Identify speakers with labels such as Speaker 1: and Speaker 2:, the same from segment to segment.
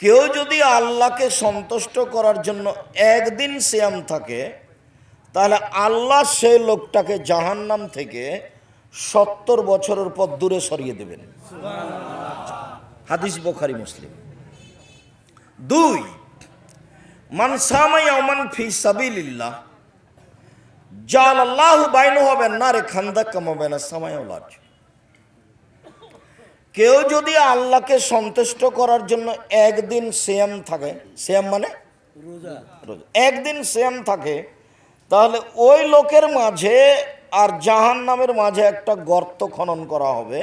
Speaker 1: কেউ যদি আল্লাহকে সন্তুষ্ট করার জন্য একদিন শ্যাম থাকে, তাহলে আল্লাহ সেই লোকটাকে জাহান্নাম থেকে সত্তর বছরের পর দূরে সরিয়ে দেবেন। হাদিস বোখারি মুসলিম। দুই, মান সামাই অমান ফি সাবিলিল্লাহ জাল আল্লাহ বাইন হবেন না রে খান্দা কামাবে না সামাই লাজ কেউ যদি আল্লাহকে সন্তুষ্ট করার জন্য একদিন শ্যাম থাকে শ্যাম মানে। একদিন শ্যাম থাকে তাহলে ওই লোকের মাঝে আর জাহান নামের মাঝে একটা গর্ত খনন করা হবে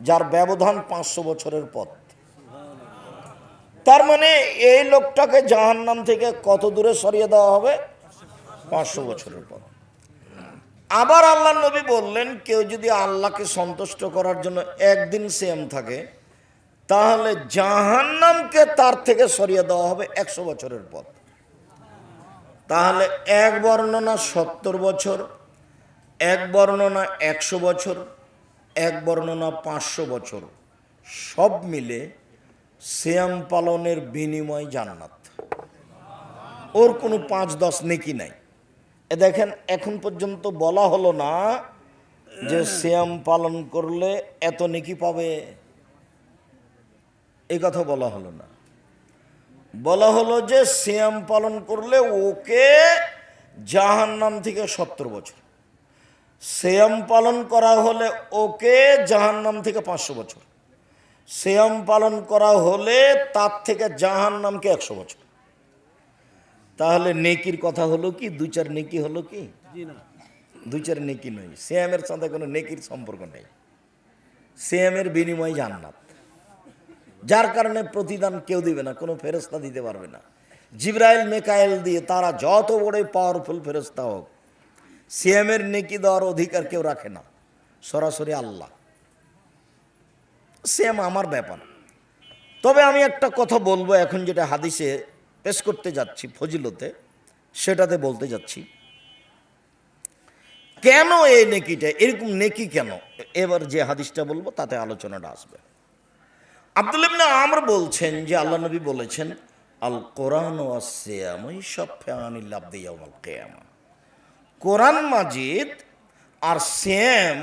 Speaker 1: যার ব্যবধান পাঁচশো বছরের পথ। তার মানে এই লোকটাকে জাহান নাম থেকে কত দূরে সরিয়ে দেওয়া হবে? পাঁচশো বছরের পথ। আবার আল্লাহ নবী বললেন, কেউ যদি আল্লাহকে সন্তুষ্ট করার জন্য একদিন সেম থাকে, তাহলে জাহান্নামকে তার থেকে সরিয়ে দেওয়া হবে একশো বছরের পথ। তাহলে এক বর্ণনা সত্তর বছর, এক বর্ণনা একশো বছর, এক বর্ণনা পাঁচশো বছর, সব মিলে শ্যাম পালনের বিনিময় জান্নাত। ওর কোনো পাঁচ দশ নেকি নাই। এ দেখেন, এখন পর্যন্ত বলা হলো না যে শ্যাম পালন করলে এত নেকি পাবে। এই কথা বলা হলো না। বলা হলো যে শ্যাম পালন করলে ওকে জাহান্নাম থেকে সত্তর বছর। শ্যাম পালন করা হলে ওকে জাহান্নাম থেকে পাঁচশো বছর। শ্যাম পালন করা হলে তার থেকে জাহান্নামকে একশো বছর। তাহলে নেকির কথা হলো কি? দু চার নেকি হলো কি? দু চার নেকি নয়। শ্যামের সাথে কোনো নেকির সম্পর্ক নেই। শ্যামের বিনিময় জান্নাত। যার কারণে প্রতিদান কেউ দিবে না কোনো ফেরস্তা দিতে পারবে না। জিব্রাইল মেকায়েল দিয়ে তারা যত বড় পাওয়ারফুল ফেরস্তা হোক সিএমের নেকি দেওয়ার অধিকার কেউ রাখে না। সরাসরি আল্লাহ। সেম আমার ব্যাপার। তবে আমি একটা কথা বলব এখন যেটা হাদিসে পেশ করতে যাচ্ছি ফজিলতে, সেটাতে বলতে যাচ্ছি। কেন এই নেকিটা, এরকম নেকি কেন? এবার যে হাদিসটা বলব, তাতে আলোচনাটা আসবে। আব্দুল ইবনে আমর বলছেন যে, আল্লাহ নবী বলেছেন, আল কোরআন ও সিয়াম ওই সব ফেয়ানিল আব্দিয়াউল কিয়ামা। কোরআন মাজিদ আর সেম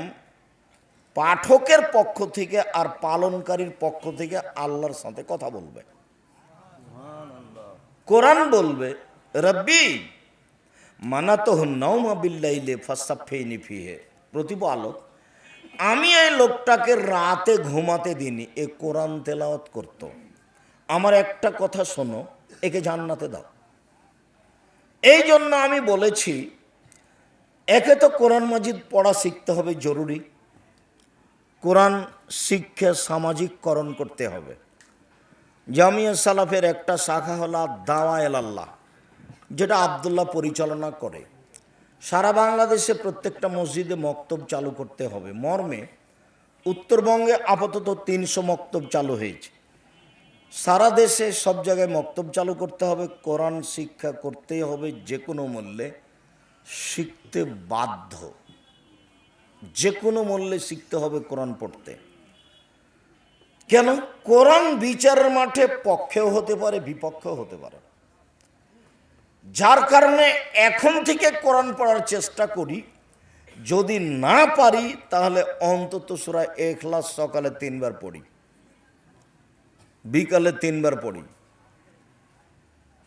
Speaker 1: পাঠকের পক্ষ থেকে আর পালনকারীর পক্ষ থেকে আল্লাহর সাথে কথা বলবে। কোরআন বলবে, রব্বি মানাতো নৌমা বিল্লাইলে ফাসাফেইনি ফিহে। প্রতিপালক, আমি এই লোকটাকে রাতে ঘুমাতে দিনি এ কোরআন তেলাওয়াত করত। আমার একটা কথা শোনো, একে জান্নাতে দাও। এই জন্য আমি বলেছি, একে তো কোরআন মাজিদ পড়া শিখতে হবে জরুরি। কোরআন শিক্ষা সামাজিককরণ করতে হবে। জামিয়া সালাফের একটা শাখা হলো দাওয়া এলাল্লাহ যেটা আবদুল্লাহ পরিচালনা করে। সারা বাংলাদেশে প্রত্যেকটা মসজিদে মক্তব চালু করতে হবে। মর্মে উত্তরবঙ্গে আপাতত তিনশো মক্তব চালু হয়েছে। সারা দেশে সব জায়গায় মক্তব চালু করতে হবে। কোরআন শিক্ষা করতেই হবে, যে কোনো মূল্যে শিখতে বাধ্য। যে কোনো মূল্যে শিখতে হবে কোরআন পড়তে। কেন? কোরআন বিচারের মাঠে পক্ষেও হতে পারে, বিপক্ষেও হতে পারে। যার কারণে এখন থেকে কোরআন পড়ার চেষ্টা করি। যদি না পারি, তাহলে অন্তত সুরা এখলাস সকালে তিনবার পড়ি। বিকালে তিনবার পড়ি।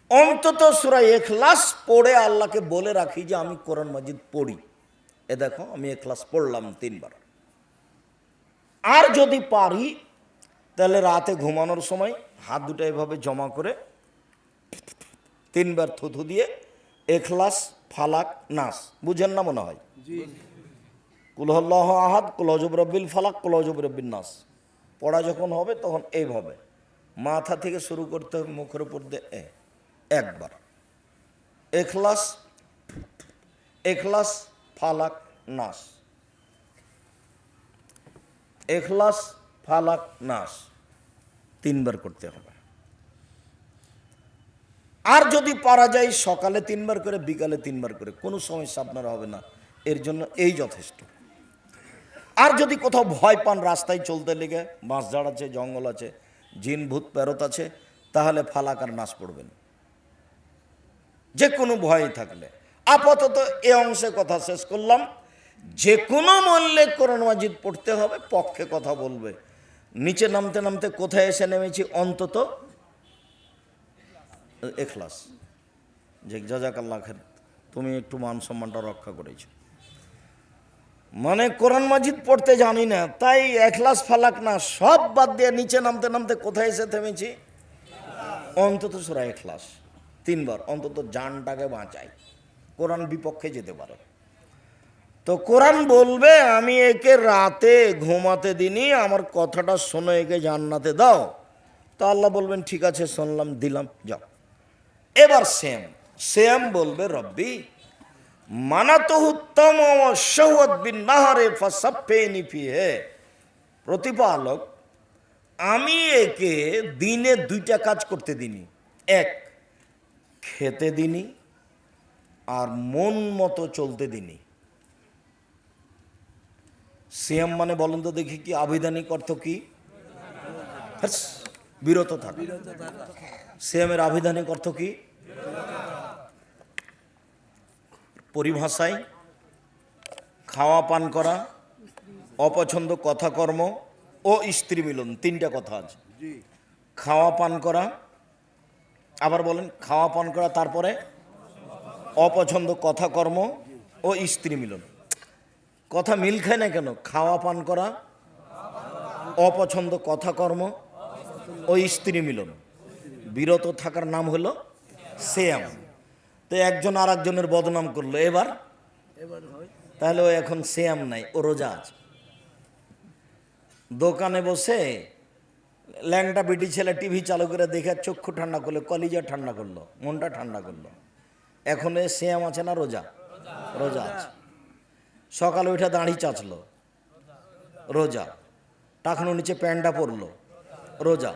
Speaker 1: অন্তত সুরা এখলাস পড়ে আল্লাহকে বলে রাখি যে, আমি কোরআন মাজিদ পড়ি। এ দেখো, আমি এখলাস পড়লাম তিনবার। আর যদি পারি তাহলে রাতে ঘুমানোর সময় হাত দুটো এভাবে জমা করে তিনবার থুথু দিয়ে এখলাস ফালাক নাস। বুঝেন না মনে হয়? কুলহল্লাহ আহাদ কুলহজব রব্বিল ফালাক কুলহজব রব্বিল নাস। পড়া যখন হবে তখন এইভাবে। মাথা থেকে শুরু করতে হবে মুখের উপর দিয়ে এ একবার। এখলাস এখলাস ফালাক নাস। এখলাস ফালাক নাস। তিনবার করতে হবে। আর যদি পারা যায় সকালে তিনবার করে, বিকালে তিনবার করে, কোনো সমস্যা আপনার হবে না। এর জন্য এই যথেষ্ট। আর যদি কোথাও ভয় পান, রাস্তায় চলতে লেগে বাঁশঝাড় আছে, জঙ্গল আছে, জিন, ভূত, প্যারত আছে, তাহলে ফালাক আর নাশ পড়বেন যে কোনো ভয় থাকলে। আপাতত এ অংশে কথা শেষ করলাম। যে কোনো মূল্যে কোরআন মাজিদ পড়তে হবে, পক্ষে কথা বলবে। নিচে নামতে নামতে কোথায় এসে নেমেছি? অন্তত এখলাস। যে জাজাকাল্লা খের তুমি একটু মান সম্মানটা রক্ষা করেছ। মানে কোরআন মাজিদ পড়তে জানি না, তাই এখলাস ফালাক না, সব বাদ দিয়ে নিচে নামতে নামতে কোথায় এসে থেমেছি? অন্তত সুরা এখলাস। তিনবার, অন্তত জানটাকে বাঁচাই। কোরআন বিপক্ষে যেতে পারে। তো কোরআন বলবে, আমি একে রাতে ঘুমাতে দিনই আমার কথাটা শোনো, একে জান্নাতে দাও। তো আল্লাহ বলবেন, ঠিক আছে, শুনলাম, দিলাম, যাও। এবার সেম সেম বলবে, রব্বি মানাতহুত্তম সৌদ বিন নাহারে ফাসাফেনি ফিহে। প্রতিপালক, আমি একে দিনে দুইটা কাজ করতে দিনি এক, খেতে দিনি আর মন মতো চলতে দিনি সিএম মানে বলেন তো দেখি কি আবিধানিক অর্থ কি? হ্যাস, বিরত থাকা। সিএমের আবিধানিক অর্থ কি? পরিভাষায় খাওয়া পান করা অপছন্দ কথা কর্ম ও স্ত্রী মিলন তিনটা কথা আছে। খাওয়া পান করা আবার বলেন খাওয়া পান করা তারপরে অপছন্দ কথা কর্ম ও স্ত্রী মিলন। কথা মিল খায় না কেন? খাওয়া পান করা, অপছন্দ কথা কর্ম ও স্ত্রী মিলন। বিরত থাকার নাম হলো সেয়াম তো একজন আর একজনের বদনাম করল। এবার? তাহলে ও এখন সেয়াম নাই, ও রোজা আছে। দোকানে বসে ল্যাংটা বিটি ছেলে টিভি চালু করে দেখে চক্ষু ঠান্ডা করল, কলিজা ঠান্ডা করল, মনটা ঠান্ডা করল। এখন এ সেয়াম আছে না রোজা? রোজা আছে। সকালে উঠে দাঁড়ি চাচলো। রোজা। টাকানো নিচে প্যান্টটা পরলো। রোজা।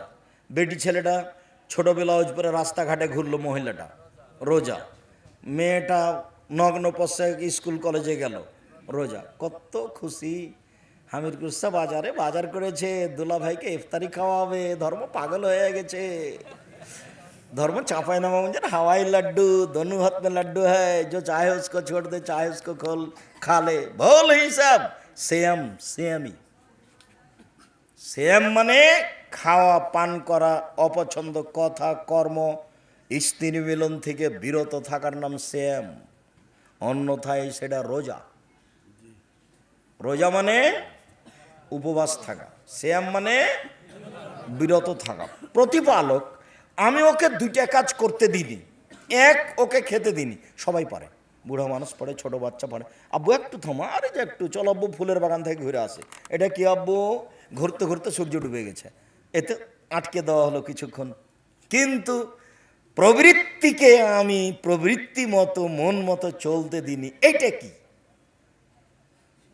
Speaker 1: বেটি ছেলেটা ছোট ব্লাউজ পরে রাস্তাঘাটে ঘুরলো মহিলাটা। রোজা। মেয়েটা নগ্ন পোশাক স্কুল কলেজে গেল। রোজা। কত খুশি। হামির কুস্তা বাজারে বাজার করেছে। দুলা ভাইকে ইফতারি খাওয়াবে। ধর্ম পাগল হয়ে গেছে। धर्म चापाई नामा म्हणजे ना हवाई लड्डू दोनों हाथ में लड्डू है जो चाहे उसको छोड़ दे चाहे उसको खोल खा ले बोल ही सब सेम সেমই সেম মানে খাওয়া পান করা অপছন্দ কথা কর্ম স্ত্রী মিলন থেকে বিরত থাকার নাম সেম অন্যথায় সেটা রোজা রোজা মানে উপবাস থাকা সেম মানে বিরত থাকা প্রতিপালক আমি ওকে দুইটা কাজ করতে দিইনি। এক, ওকে খেতে দিইনি। সবাই পারে। বুড়ো মানুষ পড়ে, ছোট বাচ্চা পড়ে। আব্বু, একটু থামো। আরে যে একটু, চল আব্বু ফুলের বাগান থেকে ঘুরে আসে। এটা কি আব্বু? ঘুরতে ঘুরতে সূর্য ডুবে গেছে। এতে আটকে দেওয়া হলো কিছুক্ষণ। কিন্তু প্রবৃত্তিকে আমি প্রবৃত্তি মতো, মন মতো চলতে দিইনি। এইটা কি?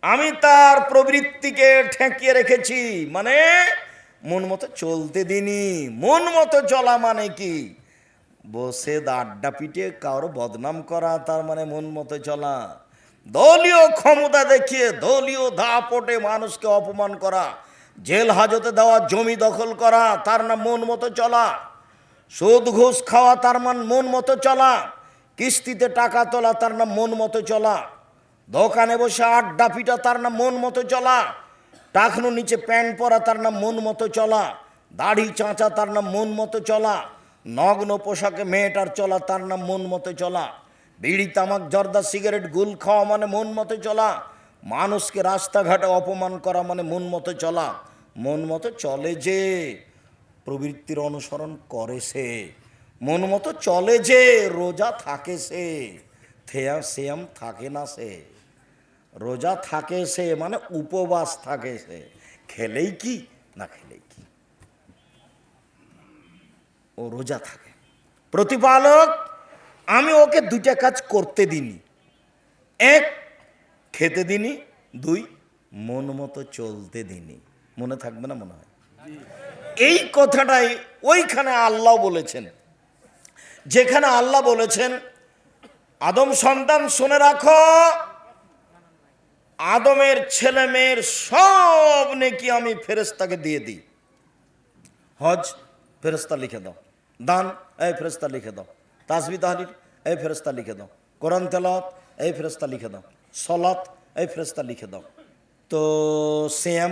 Speaker 1: আমি তার প্রবৃত্তিকে ঠেকিয়ে রেখেছি। মানে মন মতো চলতে দিনি। মন মতো চলা মানে কি? বসে আড্ডা পিটে কারও বদনাম করা, তার মানে মন মতো চলা। দলীয় ক্ষমতা দেখিয়ে দলীয় ধাপটে মানুষকে অপমান করা, জেল হাজতে দেওয়া, জমি দখল করা, তার নাম মন মতো চলা। সুদ ঘুষ খাওয়া, তার মান মন মতো চলা। কিস্তিতে টাকা তোলা, তার নাম মন মতো চলা। দোকানে বসে আড্ডা পিটা, তার নাম মন মতো চলা। টাকনু নিচে প্যান্ট পরা তার নাম মন মতো চলা, দাড়ি চাঁচা তার নাম মন মতো চলা, নগ্ন পোশাকে মেয়েটার চলা তার নাম মন মতো চলা, বিড়ি তামাক, জর্দা সিগারেট, গুল খাওয়া মানে মন মতো চলা, মানুষকে রাস্তাঘাটে অপমান করা মানে মন মতো চলা, মন মতো চলে যে, প্রবৃত্তির অনুসরণ করে সে, মন মতো চলে যে, রোজা থাকে সে, থেয়া সেম থাকে না সে। রোজা থাকে সে মানে উপবাস থাকে সে। খেলেই কি না খেলেই কি? ও রোজা থাকে। প্রতিপালক, আমি ওকে দুইটা কাজ করতে দিনি এক, খেতে দিনি দুই, মন মতো চলতে দিনি মনে থাকবে না, মনে হয়। এই কথাটাই ওইখানে আল্লাহ বলেছেন। যেখানে আল্লাহ বলেছেন, আদম সন্তান শুনে রাখো আদমের ছেলে মেয়ের সব নেকি আমি ফেরেস্তাকে দিয়ে দিই। হজ ফেরেস্তা লিখে দাও। দান এই ফেরস্তা লিখে দাও। তাসবি তাহলিল এই ফেরস্তা লিখে দাও। কোরআন তেলাওয়াত এই ফেরস্তা লিখে দাও। সলাত এই ফেরস্তা লিখে দাও। তো সেম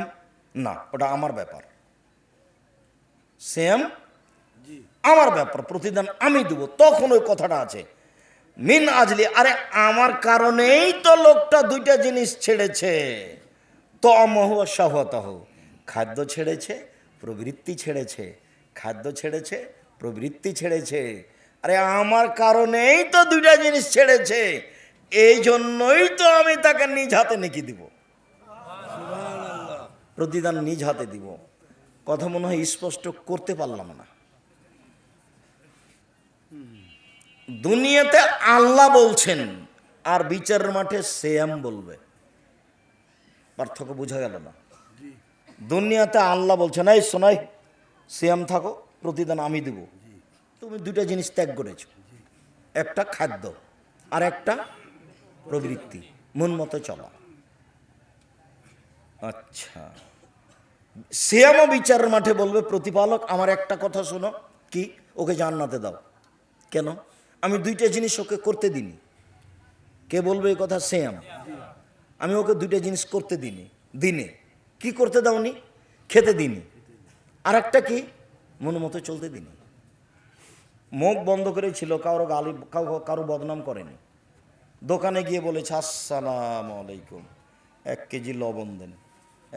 Speaker 1: না ওটা আমার ব্যাপার। সেম আমার ব্যাপার প্রতিদান আমি দেবো তখন ওই কথাটা আছে। মিন আজলি, আরে আমার কারণেই তো লোকটা দুইটা জিনিস ছেড়েছে। তো অমহ সহতহ। খাদ্য ছেড়েছে, প্রবৃত্তি ছেড়েছে। খাদ্য ছেড়েছে, প্রবৃত্তি ছেড়েছে। আরে আমার কারণেই তো দুইটা জিনিস ছেড়েছে। এই জন্যই তো আমি তাকে নিজ হাতে নেকি দিব। প্রতিদান নিজ হাতে দিব। কথা মনে হয় স্পষ্ট করতে পারলাম না। দুনিয়াতে আল্লাহ বলছেন আর বিচারের মাঠে সেম বলবে। পার্থক্য বোঝা গেল না? দুনিয়াতে আল্লাহ বলছেন এই শোনাই সেম থাকো প্রতিদান আমি দেব। তুমি দুইটা জিনিস ত্যাগ করেছ। একটা খাদ্য আর একটা প্রবৃত্তি। মন মতো চলা। আচ্ছা। সিয়ামও বিচারের মাঠে বলবে প্রতিপালক আমার একটা কথা শোনো। কি? ওকে জান্নাতে দাও। কেন? আমি দুইটা জিনিস ওকে করতে দিনি কে বলবে এই কথা? সেম আমি ওকে দুইটা জিনিস করতে দিনি দিনে। কি করতে দাওনি? খেতে দিনি আর একটা কি? মন মতো চলতে দিনি মুখ বন্ধ করে ছিল, কারও গালি কারও বদনাম করেনি। দোকানে গিয়ে বলেছে, আসসালাম আলাইকুম। এক কেজি লবণ দেন।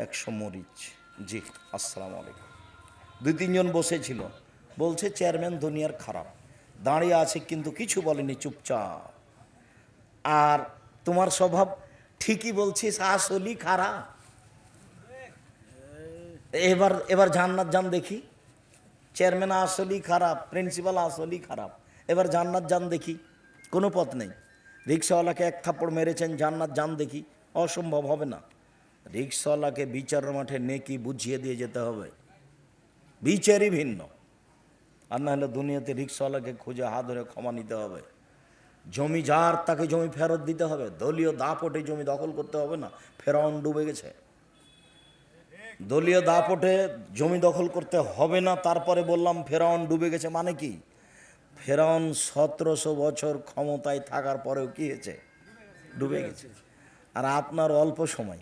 Speaker 1: একশো মরিচ। জি, আসসালাম আলাইকুম। দুই তিনজন বসেছিল বলছে, চেয়ারম্যান, দুনিয়ার খারাপ। দাঁড়িয়ে আছে কিন্তু কিছু বলেনি চুপচাপ। আর তোমার স্বভাব ঠিকই বলছিস আসলই খারাপ এবার এবার জান্নাত যান দেখি। চেয়ারম্যান আসলই খারাপ, প্রিন্সিপাল আসলই খারাপ। এবার জান্নাত যান দেখি, কোনো পথ নেই। রিক্সাওয়ালাকে এক থাপ্পড় মেরেছেন, জান্নাত যান দেখি, অসম্ভব হবে না। রিক্সাওয়ালাকে বিচারের মাঠে নেকি বুঝিয়ে দিয়ে যেতে হবে। বিচারই ভিন্ন। আর না হলে দুনিয়াতে রিক্সাওয়ালাকে খুঁজে হাত ধরে ক্ষমা নিতে হবে। জমি যার, তাকে জমি ফেরত দিতে হবে। দলীয় দাপটে জমি দখল করতে হবে না। ফেরাউন ডুবে গেছে। দলীয় দাপটে জমি দখল করতে হবে না। তারপরে বললাম, ফেরাউন ডুবে গেছে মানে কি? ফেরাউন সতেরোশো বছর ক্ষমতায় থাকার পরেও কি হয়েছে? ডুবে গেছে। আর আপনার অল্প সময়।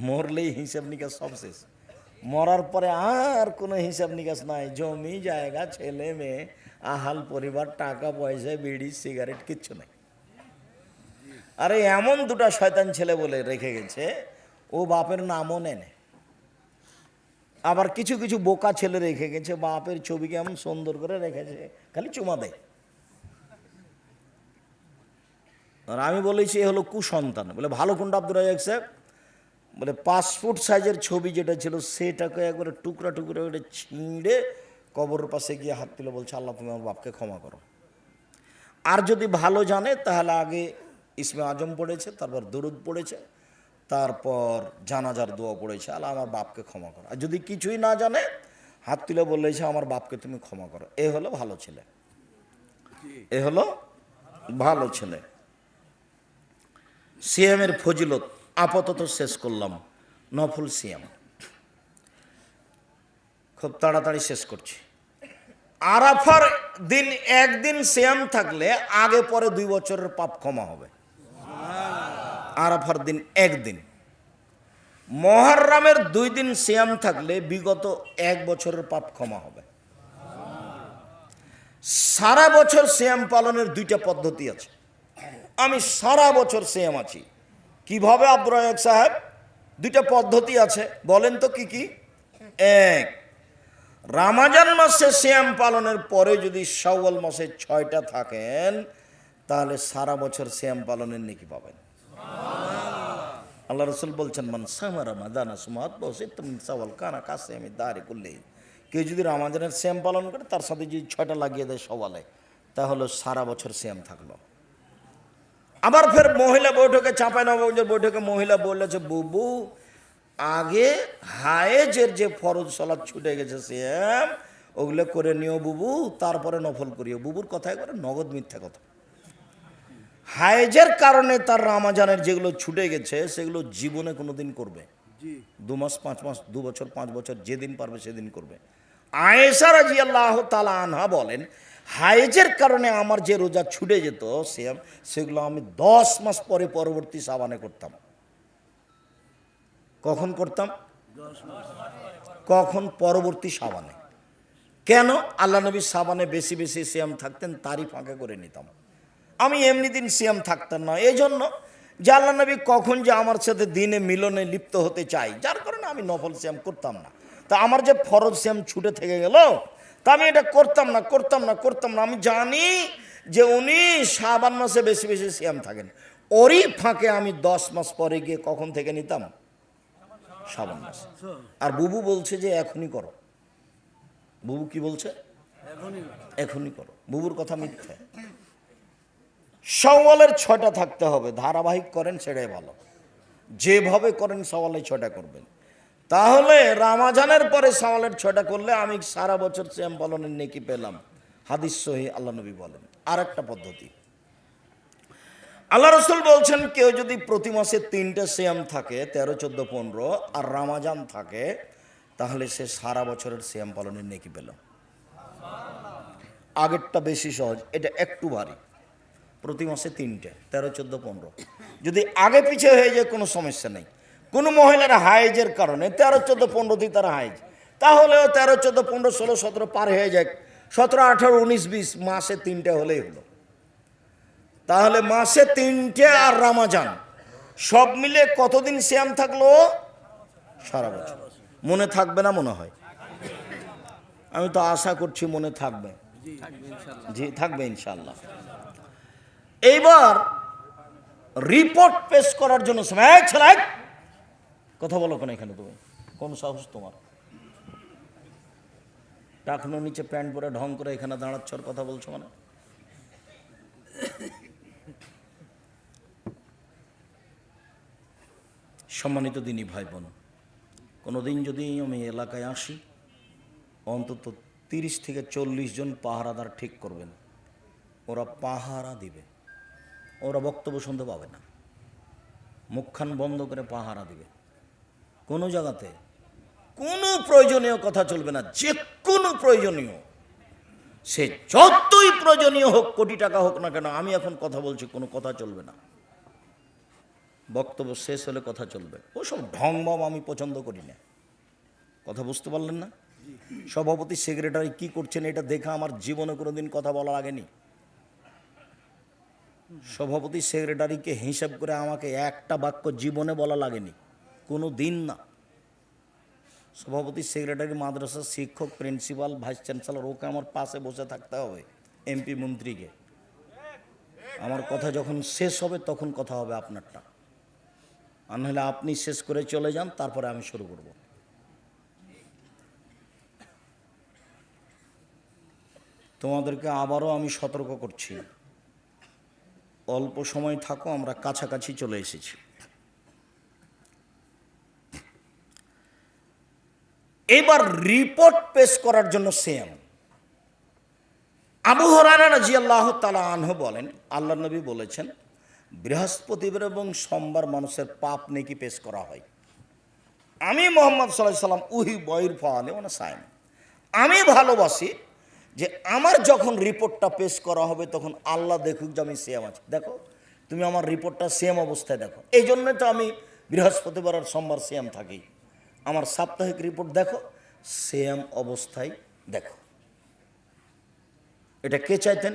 Speaker 1: মরলেই হিসেব নিকাশ সব শেষ। মরার পরে আর কোনো হিসাব নিকাশ নাই। জমি, জায়গা, ছেলে, মেয়ে, আহাল, পরিবার, টাকা, পয়সা, বিড়ি, সিগারেট, কিচ্ছু নাই। আরে এমন দুটা শয়তান ছেলে বলে রেখে গেছে, ও বাপের নামও নেনে। আবার কিছু কিছু বোকা ছেলে রেখে গেছে, বাপের ছবিকে এমন সুন্দর করে রেখেছে, খালি চুমা দেয়। আর আমি বলেছি এ হলো কুসন্তান। বলে ভালো কোনটা আব্দুর রাজাক সাহেব বলে পাসপোর্ট সাইজের ছবি যেটা ছিল, সেটাকে একবারে টুকরা টুকরা করে ছিঁড়ে কবরের পাশে গিয়ে হাত তুলে বলছে, আল্লাহ, তুমি আমার বাপকে ক্ষমা করো। আর যদি ভালো জানে, তাহলে আগে ইসমে আজম পড়েছে, তারপর দরুদ পড়েছে, তারপর জানাজার দোয়া পড়েছে, আল্লাহ, আমার বাপকে ক্ষমা করো। আর যদি কিছুই না জানে, হাত তুলে বলেছে আমার বাপকে তুমি ক্ষমা করো। এ হলো ভালো ছেলে। এ হলো ভালো ছেলে। সিএমের ফজিলত। আপাতত শেষ করলাম। নফল সিএম খুব তাড়াতাড়ি শেষ করছি। আরাফার দিন একদিন সিয়াম থাকলে আগে পরে দুই বছরের পাপ ক্ষমা হবে। আরাফার দিন একদিন। মহারামের দুই দিন সিয়াম থাকলে বিগত এক বছরের পাপ ক্ষমা হবে। সারা বছর সিয়াম পালনের দুইটা পদ্ধতি আছে। আমি সারা বছর সিয়াম আছি। কীভাবে আব্দুর রাজাক সাহেব? দুইটা পদ্ধতি আছে। বলেন তো কি কি? এক, রামাজান মাসে শ্যাম পালনের পরে যদি শাওয়াল মাসে ছয়টা থাকেন, তাহলে সারা বছর শ্যাম পালনের নাকি পাবেন। আল্লাহ রসুল বলছেন, মান সামা রামাদানা সুমাত সাওয়াল কানা কাছে আমি দাঁড়ি করলে কেউ যদি রামাজানের শ্যাম পালন করে, তার সাথে যদি ছয়টা লাগিয়ে দেয় সওয়ালে তাহলে সারা বছর শ্যাম থাকল। আবার ফের মহিলা বৈঠকে চাঁপাই নবাবগঞ্জের বৈঠকে মহিলা বললেছে বুবু আগে হায়েজের যে ফরজ সলাদ ছুটে গেছে সিএম ওগুলো করে নিও বুবু তারপরে নফল করিও। বুবুর কথা একবারে নগদ মিথ্যা কথা। হায়েজের কারণে তার রামাজানের যেগুলো ছুটে গেছে সেগুলো জীবনে কোনো দিন করবে দু মাস পাঁচ মাস দু বছর পাঁচ বছর যেদিন পারবে সেদিন করবে। আয়েশা রাজি আল্লাহ তালা আনহা বলেন হায়েজের কারণে আমার যে রোজা ছুটে যেত, সে সেগুলো আমি দশ মাস পরে পরবর্তী সাবানে করতাম। কখন করতাম? কখন পরবর্তী সাবানে। কেন? আল্লাহ নবী সাবানে বেশি বেশি সিয়াম থাকতেন, তারই ফাঁকে করে নিতাম। আমি এমনি দিন সিয়াম থাকতাম না। এই জন্য যে আল্লাহ নবী কখন যে আমার সাথে দিনে মিলনে লিপ্ত হতে চাই, যার কারণে আমি নফল সিয়াম করতাম না। তা আমার যে ফরজ সিয়াম ছুটে থেকে গেল তা আমি এটা করতাম না করতাম না করতাম না। আমি জানি যে উনি সাবান মাসে বেশি বেশি সিয়াম থাকেন। ওরই ফাঁকে আমি দশ মাস পরে গিয়ে কখন থেকে নিতাম? সাবান মাসে। আর বুবু বলছে যে এখনই করো। বুবু কি বলছে? এখনই করো। বুবুর কথা মিথ্যে। সওয়ালের ছটা থাকতে হবে। ধারাবাহিক করেন সেটাই ভালো। যেভাবে করেন সওয়ালে ছটা করবেন। তাহলে রামাজানের পরে সওয়ালের ছটা করলে আমি সারা বছর শ্যাম পালনের নেকি পেলাম। হাদিস সহি আল্লাহ নবী বলেন। আর একটা পদ্ধতি। আল্লাহ রসুল বলছেন, কেউ যদি প্রতি মাসে তিনটে শ্যাম থাকে, তেরো, চোদ্দ, পনেরো, আর রামাজান থাকে, তাহলে সে সারা বছরের শ্যাম পালনের নেকি পেল। আগেরটা বেশি সহজ, এটা একটু ভারী। প্রতি মাসে তিনটে, তেরো, চোদ্দ, পনেরো। যদি আগে পিছে হয়ে যায়, কোনো সমস্যা নেই। কোনো মহিলার হাইজের কারণে তেরো, চোদ্দ, পনেরো দিন তারা হাইজ। তাহলেও তেরো, চোদ্দ, পনেরো, ষোলো, সতেরো পার হয়ে যায় সতেরো, আঠারো, উনিশ, বিশ, মাসে তিনটে হলেই হলো। তাহলে মাসে তিনটে আর রামাজান। সব মিলে কতদিন শ্যাম থাকল? সারা বছর। মনে থাকবে না মনে হয়। আমি তো আশা করছি মনে থাকবে। জি, থাকবে ইনশাল্লাহ এইবার রিপোর্ট পেশ করার জন্য সময়! কথা বলো কেন এখানে তুমি? কোন সাহস তোমার? টাকনো নিচে প্যান্ট পরে ঢং করে এখানে দাঁড়াচ্ছ কথা বলছো মানে? সম্মানিত দিনই ভাই বোন কোনোদিন যদি আমি এলাকায় আসি, অন্তত তিরিশ থেকে চল্লিশ জন পাহারাদার ঠিক করবেন। ওরা পাহারা দিবে। ওরা বক্তব্য শুনতে পাবে না। মুখখান বন্ধ করে পাহারা দিবে। কোনো জায়গাতে কোনো প্রয়োজনীয় কথা চলবে না, যে কোনো প্রয়োজনীয়। সে যতই প্রয়োজনীয় হোক, কোটি টাকা হোক না কেন, আমি এখন কথা বলছি, কোনো কথা চলবে না। বক্তব্য শেষ হলে কথা চলবে। ওসব ঢংবম আমি পছন্দ করি না। কথা বুঝতে পারলেন না? সভাপতি, সেক্রেটারি কি করছেন এটা দেখে আমার জীবনে কোনো দিন কথা বলা লাগেনি সভাপতি, সেক্রেটারিকে হিসাব করে আমাকে একটা বাক্য জীবনে বলা লাগেনি কোনো দিন না। সভাপতি, সেক্রেটারি, মাদ্রাসার শিক্ষক, প্রিন্সিপাল, ভাইস চ্যান্সেলর, ওকে আমার পাশে বসে থাকতে হবে এমপি, মন্ত্রীকে। আমার কথা যখন শেষ হবে, তখন কথা হবে আপনারটা। আর নাহলে আপনি শেষ করে চলে যান, তারপরে আমি শুরু করব। তোমাদেরকে আবারও আমি সতর্ক করছি। অল্প সময় থাকো, আমরা কাছাকাছি চলে এসেছি। এবার রিপোর্ট পেশ করার জন্য সেম আবু হরারা রাজি আল্লাহ তালা আনহ বলেন, আল্লাহ নবী বলেছেন, বৃহস্পতিবার এবং সোমবার মানুষের পাপ নেকি পেশ করা হয়। আমি মোহাম্মদ সাল্লাহ সাল্লাম উহি বয়ুর ফালে মানে সাইন। আমি ভালোবাসি যে আমার যখন রিপোর্টটা পেশ করা হবে, তখন আল্লাহ দেখুক যে আমি সেম আছি। দেখো, তুমি আমার রিপোর্টটা সেম অবস্থায় দেখো। এই জন্যই তো আমি বৃহস্পতিবার আর সোমবার সেম থাকি। আমার সাপ্তাহিক রিপোর্ট দেখো সেম অবস্থায় দেখো। এটা কে চাইতেন?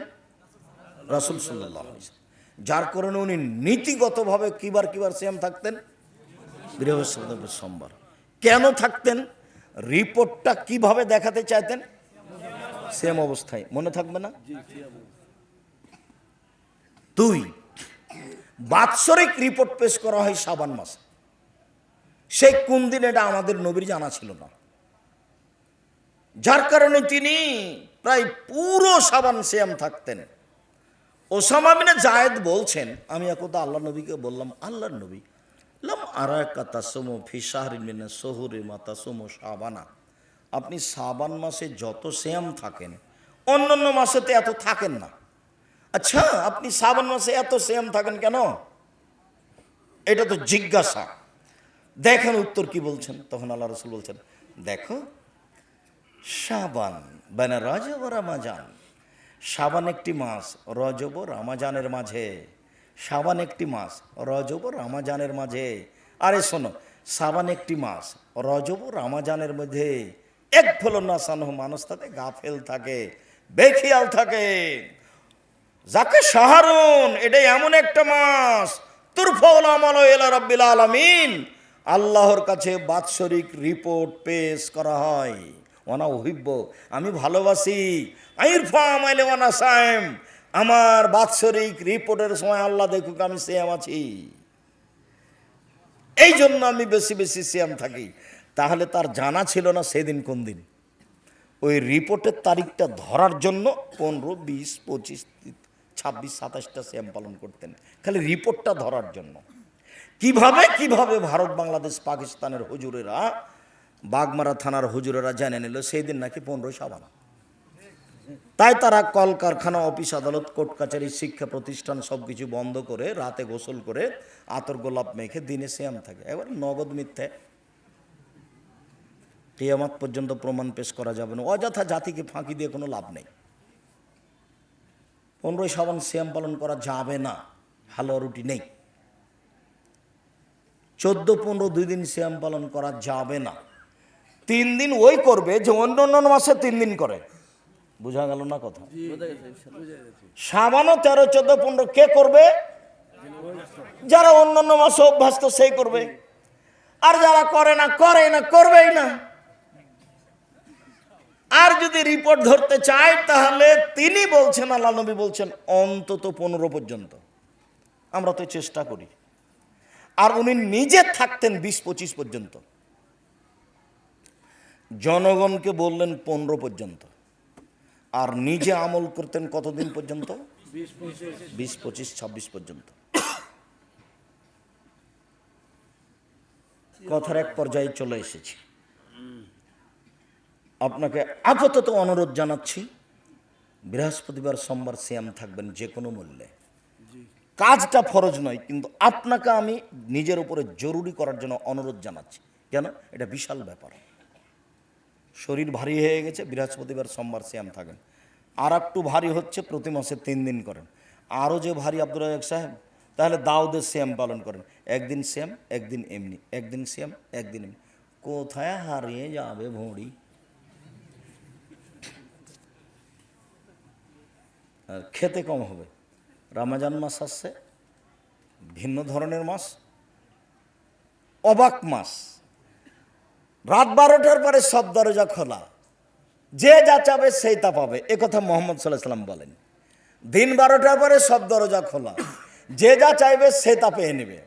Speaker 1: রাসুল সাল্লাহ যার কারণে উনি নীতিগতভাবে কিবার কিবার সেম থাকতেন। বৃহস্পতিবার, সোমবার। কেন থাকতেন? রিপোর্টটা কীভাবে দেখাতে চাইতেন? সেম অবস্থায়। মনে থাকবে না? দুই, বাৎসরিক রিপোর্ট পেশ করা হয় সাবান মাসে। সেই কোন দিন এটা আমাদের নবীর জানা ছিল না। যার কারণে তিনি প্রায় পুরো সাবান শ্যাম থাকতেন। ওসামা বিনে জায়েদ বলছেন, আমি একদা আল্লাহ নবীকে বললাম, আল্লাহর নবী, লাম আরাকা তাসমো ফিসাহরিন মিনে সহুরে মা সাবানা আপনি সাবান মাসে যত শ্যাম থাকেন অন্য অন্যান্য মাসেতে এত থাকেন না। আচ্ছা আপনি সাবান মাসে এত শ্যাম থাকেন কেন? এটা তো জিজ্ঞাসা। দেখেন উত্তর কি বলছেন? তখন আল্লাহ রসুল বলছেন, দেখো সাবান বেনা রজব রামাজান। সাবান একটি মাস, রজব রামাজানের মাঝে। সাবান একটি মাস, রজব রামাজানের মাঝে। আরে শোনো সাবান একটি মাস, রজব রামাজানের মধ্যে এক ফল নাসানো মানুষ তাতে গাফেল থাকে, বেখিয়াল থাকে। যাকে সাহারুন, এটাই এমন একটা মাস তুরফল আমল এলা রব্বিল আলামিন। আল্লাহর কাছে বাৎসরিক রিপোর্ট পেশ করা হয়। ওনা ওহিব্য আমি ভালোবাসি। সাইম, আমার বাৎসরিক রিপোর্টের সময় আল্লাহ দেখুক আমি সেম আছি। এই জন্য আমি বেশি বেশি সিয়াম থাকি। তাহলে তার জানা ছিল না সেদিন কোন দিন। ওই রিপোর্টের তারিখটা ধরার জন্য পনেরো, বিশ, পঁচিশ, ছাব্বিশ, সাতাশটা শ্যাম পালন করতেন। খালি রিপোর্টটা ধরার জন্য। কীভাবে কীভাবে ভারত, বাংলাদেশ, পাকিস্তানের হুজুরেরা, বাগমারা থানার হুজুরেরা জেনে নিল সেই দিন নাকি পনেরোই সাবান তাই তারা কলকারখানা, অফিস আদালত, কোর্ট কাছারি শিক্ষা প্রতিষ্ঠান সব কিছু বন্ধ করে, রাতে গোসল করে আতর গোলাপ মেখে দিনে শ্যাম থাকে। এবার নগদ মিথ্যে। কেয়ামত পর্যন্ত প্রমাণ পেশ করা যাবে না। অযথা জাতিকে ফাঁকি দিয়ে কোনো লাভ নেই। পনেরোই সাবান শ্যাম পালন করা যাবে না। হালুয়া রুটি নেই। চোদ্দ পনেরো দুই দিন শ্যাম পালন করা যাবে না। তিন দিন ওই করবে যে অন্য অন্য মাসে তিন দিন করে। বোঝা গেল না কথা? সাবানও তেরো চোদ্দ পনেরো কে করবে? যারা অন্য অন্য মাসে অভ্যস্ত সেই করবে। আর যারা করে না করে না করবেই না। আর যদি রিপোর্ট ধরতে চায় তাহলে তিনি বলছেন আল্লাহ নবী বলছেন অন্তত পনেরো পর্যন্ত। আমরা তো চেষ্টা করি। আর উনি নিজে থাকতেন বিশ পঁচিশ পর্যন্ত। জনগণকে বললেন পনেরো পর্যন্ত। আর নিজে আমল করতেন কতদিন পর্যন্ত? বিশ পঁচিশ, ছাব্বিশ পর্যন্ত। কথার এক পর্যায়ে চলে এসেছি। আপনাকে আপাতত অনুরোধ জানাচ্ছি, বৃহস্পতিবার সোমবার শ্যাম থাকবেন যে কোনো মূল্যে। কাজটা ফরজ নয়, কিন্তু আপনাকে আমি নিজের উপরে জরুরি করার জন্য অনুরোধ জানাচ্ছি। কেন? এটা বিশাল ব্যাপার। শরীর ভারী হয়ে গেছে, বৃহস্পতিবার সোমবার শ্যাম থাকেন। আর একটু ভারী হচ্ছে, প্রতি মাসে তিন দিন করেন। আরও যে ভারী আব্দুল রাজাক সাহেব, তাহলে দাউদের শ্যাম পালন করেন। একদিন শ্যাম একদিন এমনি। একদিন শ্যাম একদিন এমনি। কোথায় হারিয়ে যাবে ভুঁড়ি? আর খেতে কম হবে। রামাজান মাস আসছে ভিন্ন ধরনের মাস, অবাক মাস। রাত বারোটার পরে সব দরজা খোলা। যে যা চাবে সেই তা পাবে। এ কথা মোহাম্মদ সাল্লাম বলেন। দিন বারোটার পরে সব দরজা খোলা। যে যা চাইবে সে তা পেয়ে নেবে।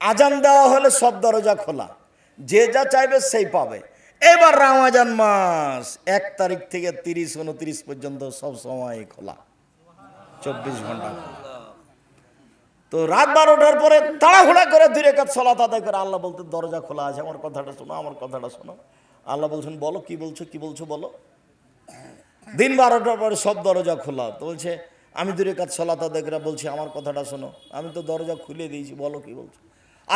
Speaker 1: আজান দেওয়া হলে সব দরজা খোলা। যে যা চাইবে সেই পাবে। এবার রামাজান মাস, এক তারিখ থেকে তিরিশ, উনত্রিশ পর্যন্ত সব সময় খোলা। চব্বিশ ঘণ্টা। তো রাত বারোটার পরে তাড়াহুড়া করে দুই রেখাত সলাত আদায় করে আল্লাহ বলতে দরজা খোলা আছে, আমার কথাটা শোনো, আমার কথাটা শোনো। আল্লাহ বলছেন, বলো, কি বলছো কি বলছো, বলো? দিন বারোটার পরে সব দরজা খোলা। তো বলছে, আমি দুই রেখাত সলাত আদায় করে বলছি, আমার কথাটা শোনো, আমি তো দরজা খুলে দিয়েছি, বলো, কি বলছো?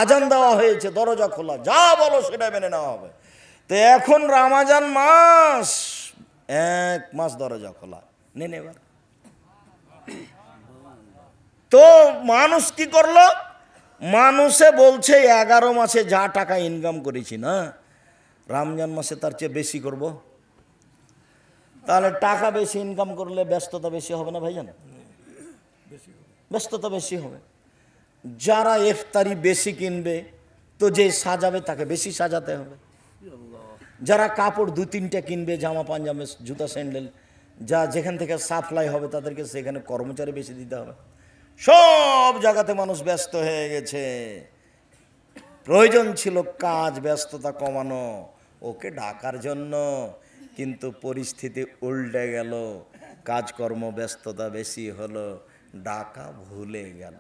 Speaker 1: আজান দেওয়া হয়েছে, দরজা খোলা, যা বলো সেটা মেনে নেওয়া হবে। তো এখন রামাজান মাস, এক মাস দরজা খোলা। নেন এবার। তো মানুষ কি করল? মানুষে বলছে, এগারো মাসে যা টাকা ইনকাম করেছি, না? রমজান মাসে তার চেয়ে বেশি করব। তাহলে টাকা বেশি ইনকাম করলে ব্যস্ততা বেশি হবে না ভাইজান? ব্যস্ততা বেশি হবে। যারা ইফতারি বেশি কিনবে, তো যে সাজাবে তাকে বেশি সাজাতে হবে। যারা কাপড় দু তিনটা কিনবে জামা পাঞ্জামে জুতা, স্যান্ডেল যা যেখান থেকে সাপ্লাই হবে তাদেরকে সেখানে কর্মচারী বেশি দিতে হবে। সব জায়গাতে মানুষ ব্যস্ত হয়ে গেছে। প্রয়োজন ছিল কাজ, ব্যস্ততা কমানো, ওকে ডাকার জন্য। কিন্তু পরিস্থিতি উল্টে গেল। কাজকর্ম, ব্যস্ততা বেশি হলো। ডাকা ভুলে গেল।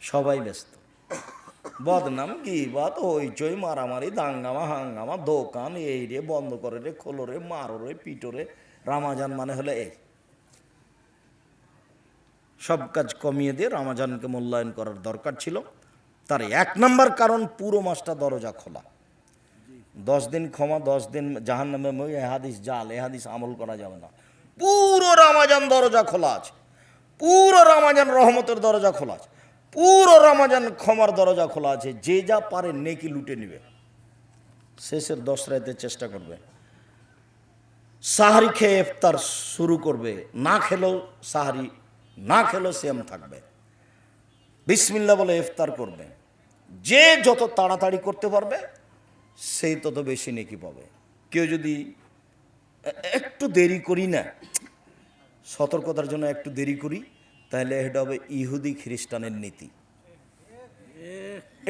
Speaker 1: সবাই ব্যস্ত। বদনাম কি বাত? হইচই, মারামারি, দাঙ্গামা, হাঙ্গামা, দোকান, এই রে, বন্ধ করে রে, খোলো রে, মারো রে, পিটো রে। রামাজান মানে হলে এই। সব কাজ কমিয়ে দিয়ে রামাজানকে মূল্যায়ন করার দরকার ছিল। তার এক নম্বর কারণ, পুরো মাসটা দরজা খোলা। দশ দিন ক্ষমা, দশ দিন জাহান নামে এহাদিস জাল এহাদিস আমল করা যাবে না। পুরো রামাজান দরজা খোলা আছে। পুরো রামাজান রহমতের দরজা খোলা আছে। পুরো রামাজান ক্ষমার দরজা খোলা আছে, যে যা পারে নেকি লুটে নেবে। শেষের দশ রাতে চেষ্টা করবে। সাহারি খেয়ে ইফতার শুরু করবে। না খেলেও সাহারি, না খেলেও সেম থাকবে। বিসমিল্লা বলে ইফতার করবে। যে যত তাড়াতাড়ি করতে পারবে, সেই তত বেশি নেকি পাবে। কেউ যদি একটু দেরি করি না, সতর্কতার জন্য একটু দেরি করি তাহলে এটা হবে ইহুদি খ্রিস্টানের নীতি।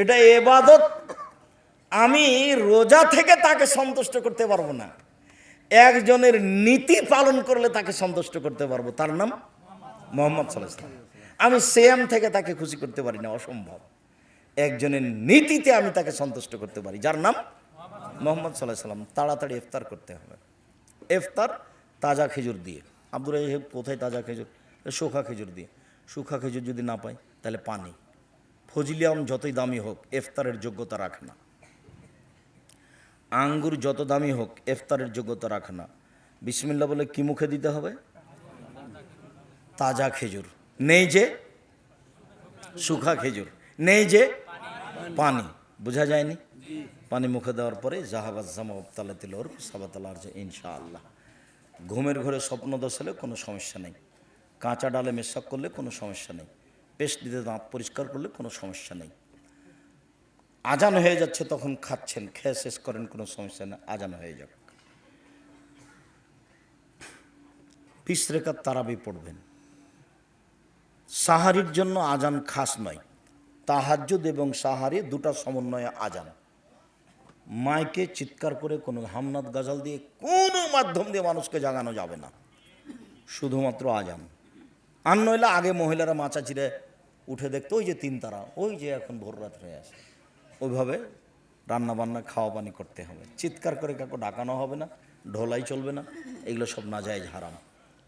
Speaker 1: এটা এবাদত। আমি রোজা থেকে তাকে সন্তুষ্ট করতে পারব না। একজনের নীতি পালন করলে তাকে সন্তুষ্ট করতে পারব। তার নাম মোহাম্মদ সাল্লাহ ইসলাম আমি সেম থেকে তাকে খুশি করতে পারি না অসম্ভব। একজনের নীতিতে আমি তাকে সন্তুষ্ট করতে পারি যার নাম মোহাম্মদ সাল্লাহ সাল্লাম তাড়াতাড়ি ইফতার করতে হবে। ইফতার তাজা খেজুর দিয়ে। আব্দুর কোথায় তাজা খেজুর? শুখা খেজুর দিয়ে শুখা খেজুর যদি না পাই, তাহলে পানি। ফজিলিয়াম যতই দামি হোক ইফতারের যোগ্যতা রাখে না। আঙ্গুর যত দামি হোক ইফতারের যোগ্যতা রাখে না। বিসমিল্লা বলে কি মুখে দিতে হবে? তাজা খেজুর। নেই যে শুখা খেজুর। নেই যে পানি। বোঝা যায়নি? পানি মুখে দেওয়ার পরে জাহাবাজ জামা তালা তিলোর সাবাতালার যে ইনশাআল্লাহ। ঘুমের ঘরে স্বপ্ন দশালে কোনো সমস্যা নেই। কাঁচা ডালে মেশাক করলে কোনো সমস্যা নেই। পেস্ট দিতে দাঁত পরিষ্কার করলে কোনো সমস্যা নেই। আজান হয়ে যাচ্ছে তখন খাচ্ছেন, খেয়ে শেষ করেন, কোনো সমস্যা নেই, আজান হয়ে যাক। পিস রেখার তারাবি পড়বেন। সাহারির জন্য আজান খাস নয়, তাহাজ্জুদ এবং সাহারি দুটা সমন্বয়ে আজান। মাইকে চিৎকার করে কোনো হামনাদ গাজাল দিয়ে কোনো মাধ্যম দিয়ে মানুষকে জাগানো যাবে না, শুধুমাত্র আজান। আর নইলে আগে মহিলারা মাচা চিরে উঠে দেখতো, ওই যে তিন তারা ওই যে এখন ভোর রাত হয়ে আসে ওইভাবে রান্না বান্না খাওয়া পানি করতে হবে। চিৎকার করে কাউকে ডাকানো হবে না, ঢোলাই চলবে না, এগুলো সব না যায় হারাম।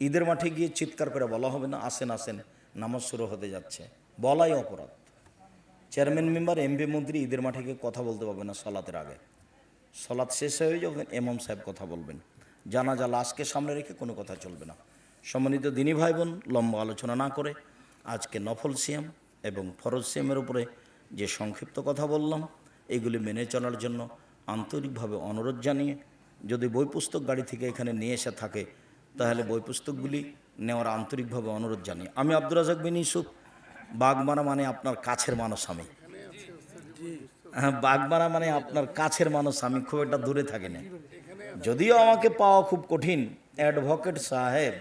Speaker 1: ঈদের মাঠে গিয়ে চিৎকার করে বলা হবে না, আসেন আসেন, নামাজ শুরু হতে যাচ্ছে। বলাই অপরাধ। চেয়ারম্যান মেম্বার, এমপি, মন্ত্রী ঈদের মাঠে গিয়ে কথা বলতে পারবে না সলাতের আগে। সলাৎ শেষ হয়ে যখন এমাম সাহেব কথা বলবেন। জানাজা লাশকে সামনে রেখে কোনো কথা চলবে না। সম্মানিত দিনী ভাই বোন লম্বা আলোচনা না করে আজকে নফল সিয়াম এবং ফরজ সিয়ামের উপরে যে সংক্ষিপ্ত কথা বললাম, এগুলি মেনে চলার জন্য আন্তরিকভাবে অনুরোধ জানিয়ে যদি বই পুস্তক গাড়ি থেকে এখানে নিয়ে এসে থাকে, তাহলে বই পুস্তকগুলি নেওয়ার আন্তরিকভাবে অনুরোধ জানিয়ে। আমি আব্দুর রাজাক বিন ইউসুফ, বাগমারা মানে আপনার কাছের মানুষ আমি। হ্যাঁ বাগমারা মানে আপনার কাছের মানুষ আমি, খুব একটা দূরে থাকি না যদিও আমাকে পাওয়া খুব কঠিন অ্যাডভোকেট সাহেব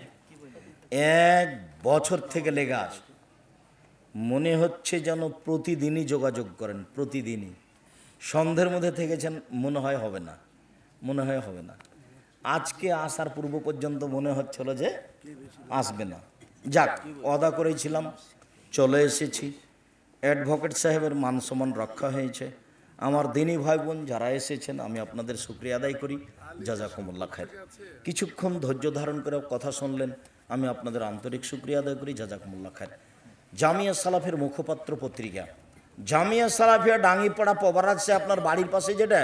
Speaker 1: এক বছর থেকে লেগে আস মনে হচ্ছে যেন প্রতিদিনই যোগাযোগ করেন, প্রতিদিনই। সন্ধ্যের মধ্যে থেকেছেন, মনে হয় হবে না, মনে হয় হবে না। আজকে আসার পূর্ব পর্যন্ত মনে হচ্ছিল যে আসবে না। যাক অদা করেছিলাম, চলে এসেছি। অ্যাডভোকেট সাহেবের মান সম্মান রক্ষা হয়েছে। আমার দিনী ভাই বোন যারা এসেছেন, আমি আপনাদের শুক্রিয়া আদায় করি। যা যা জাজাকুমুল্লা খায়ের। কিছুক্ষণ ধৈর্য ধারণ করে কথা শুনলেন। আমি আপনাদের আন্তরিক সুক্রিয়া আদায় করি জাজাকুমুল্লা খায়ের জামিয়া সালাফের মুখপাত্র পত্রিকা। জামিয়া সালাফিয়া ডাঙ্গিপাড়া আছে, আপনার বাড়ির পাশে যেটা